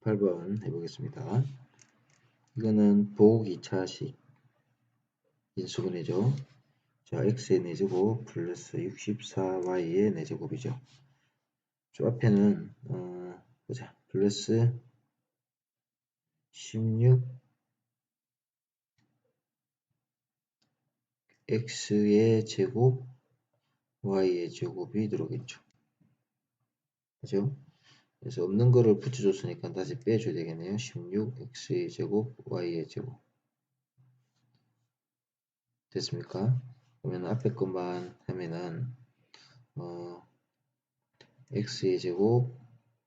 8번 해보겠습니다. 이거는 보호 2차식 인수분해죠. 자, x의 4제곱 플러스 64y의 4제곱이죠. 저 앞에는 어, 보자. 플러스 16 x의 제곱 y의 제곱이 들어오겠죠. 그죠? 그래서 없는 거를 붙여줬으니까 다시 빼줘야 되겠네요. 16x의 제곱 y의 제곱 됐습니까? 그러면 앞에 것만 하면은 어, x의 제곱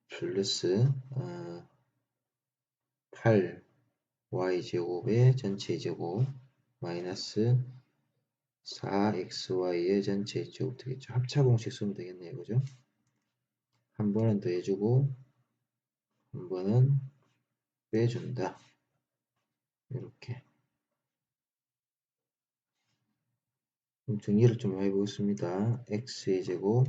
플러스 어, 8 y 제곱의 전체 제곱 마이너스 4xy의 전체 제곱 되겠죠. 합차 공식 쓰면 되겠네요. 그죠? 한 번은 더해주고 한 번은 빼준다. 이렇게 그럼 정리를 좀 해보겠습니다. x의 제곱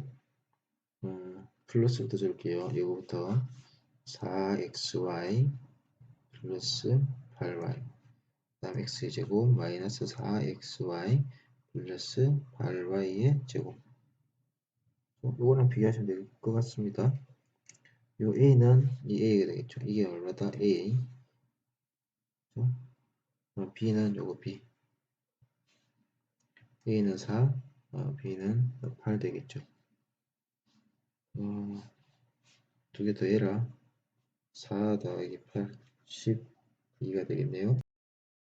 음, 플러스부터 줄게요. 이거부터 4xy 플러스 8y 그 다음 x의 제곱 마이너스 4xy 플러스 8y의 제곱 이거랑 비교하시면 될 것 같습니다. 요 a는 이 a가 되겠죠. 이게 얼마다 a 그렇죠? b는 요거 b a는 4 어, b는 8 되겠죠. 어, 두개 더 해라 4 더하기 8 12가 되겠네요.